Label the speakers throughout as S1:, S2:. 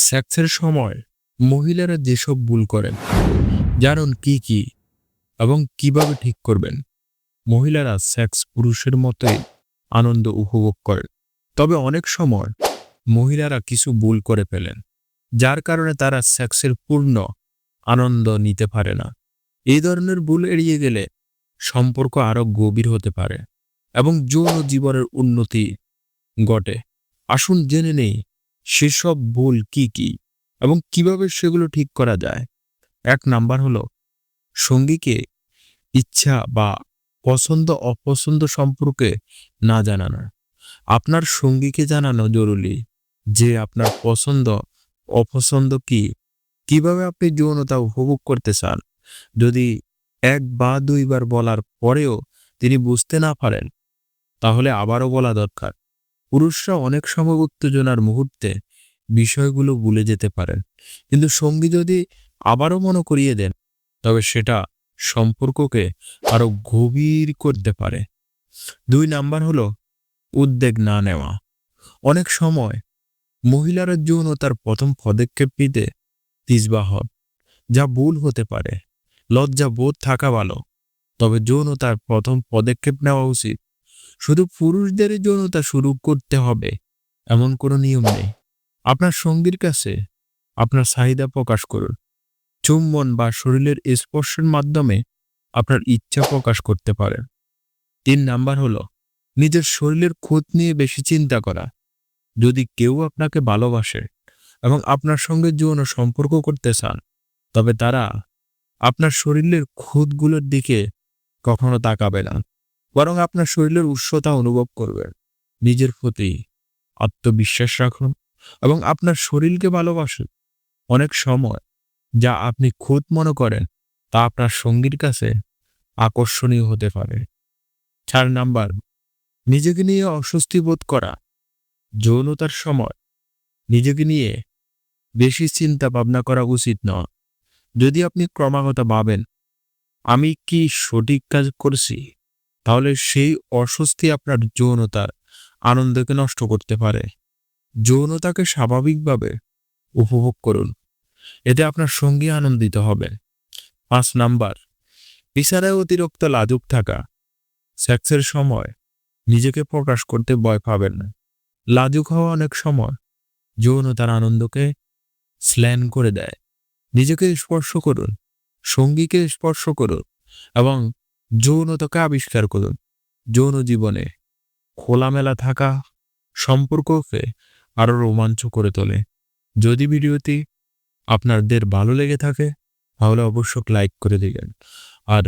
S1: সেক্সের সময় মহিলারা যেসব ভুল করেন, জানুন কি কি এবং কীভাবে ঠিক করবেন। মহিলারা সেক্স পুরুষের মতোই আনন্দ উপভোগ করেন। তবে অনেক সময় মহিলারা কিছু ভুল করে ফেলেন, যার কারণে তারা সেক্সের পূর্ণ আনন্দ নিতে পারে না। এই ধরনের ভুল এড়িয়ে গেলে সম্পর্ক আরও গভীর হতে পারে এবং যৌন জীবনের উন্নতি ঘটে। আসুন জেনে নেই সেসব ভুল কি কি এবং কীভাবে সেগুলো ঠিক করা যায়? এক নাম্বার হলো, সঙ্গীকে ইচ্ছা বা পছন্দ, অপছন্দ সম্পর্কে না জানানো। আপনার সঙ্গীকে জানানো জরুরি যে আপনার পছন্দ, অপছন্দ কি? কীভাবে আপনি যৌনতা উপভোগ করতে চান? যদি এক বা দুইবার বলার পরেও তিনি বুঝতে না পারেন, তাহলে আবারও বলা দরকার। পুরুষরা অনেক সময় উত্তেজনার মুহূর্তে বিষয়গুলো ভুলে যেতে পারেন। কিন্তু সঙ্গী যদি আবারও মনে করিয়ে দেন, তবে সেটা সম্পর্ককে আরও গভীর করতে পারে। দুই নাম্বার হলো উদ্বেগ না নেওয়া। অনেক সময় মহিলারা যৌনতার প্রথম পদক্ষেপ নিতে হন, যা ভুল হতে পারে। লজ্জা বোধ থাকা ভালো, তবে যৌনতার প্রথম পদক্ষেপ নেওয়া উচিত। শুধু পুরুষদের যৌনতা শুরু করতে হবে, এমন কোনো নিয়ম নেই। আপনার সঙ্গীর কাছে আপনার চাহিদা প্রকাশ করুন। চুম্বন বা শরীরের স্পর্শের মাধ্যমে আপনার ইচ্ছা প্রকাশ করতে পারেন। তিন নাম্বার হলো, নিজের শরীরের খোঁজ নিয়ে বেশি চিন্তা করা। যদি কেউ আপনাকে ভালোবাসে এবং আপনার সঙ্গে যৌন সম্পর্ক করতে চান, তবে তারা আপনার শরীরের খুঁতগুলোর দিকে কখনো তাকাবে না। বরং আপনার শরীরের উৎসতা অনুভব করবেন। নিজের প্রতি আত্মবিশ্বাস রাখুন এবং আপনার শরীরকে ভালোবাসুন। অনেক সময় যা আপনি খুদ মনে করেন তা আপনার সঙ্গীর কাছে আকর্ষণীয় হতে পারে। চার নাম্বার, নিজেকে নিয়ে অস্বস্তি বোধ করা। যৌনতার সময় নিজেকে নিয়ে বেশি চিন্তা ভাবনা করা উচিত নয়। যদি আপনি ক্রমাগত ভাবেন, আমি কি সঠিক কাজ করছি? তাহলে সেই অস্বস্তি আপনার যৌনতার আনন্দকে নষ্ট করতে পারে। যৌনতাকে স্বাভাবিকভাবে উপভোগ করুন। এতে আপনার সঙ্গী আনন্দিত হবে। পাঁচ নাম্বার বিচারায় অতিরিক্ত লাজুক থাকা। সেক্সের সময় নিজেকে প্রকাশ করতে ভয় পাবেন না। লাজুক হওয়া অনেক সময় যৌনতার আনন্দকে স্ল্যান করে দেয়। নিজেকে স্পর্শ করুন, সঙ্গীকে স্পর্শ করুন এবং যৌনতাকে আবিষ্কার করুন। যৌন জীবনে খোলামেলা থাকা সম্পর্ককে আরও রোমাঞ্চ করে তোলে। যদি ভিডিওটি আপনাদের ভালো লেগে থাকে, তাহলে অবশ্যই লাইক করে দিবেন। আর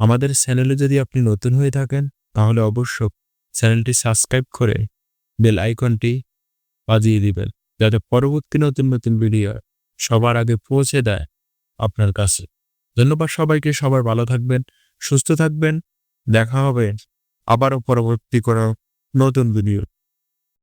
S1: আমাদের চ্যানেলে যদি আপনি নতুন হয়ে থাকেন, তাহলে অবশ্য চ্যানেলটি সাবস্ক্রাইব করে বেল আইকনটি বাজিয়ে দিবেন, যাতে পরবর্তী নতুন নতুন ভিডিও সবার আগে পৌঁছে দেয় আপনার কাছে। ধন্যবাদ সবাইকে সবার ভালো থাকবেন। সুস্থ থাকবেন। দেখা হবে আবারও পরবর্তী কোনো নতুন ভিডিও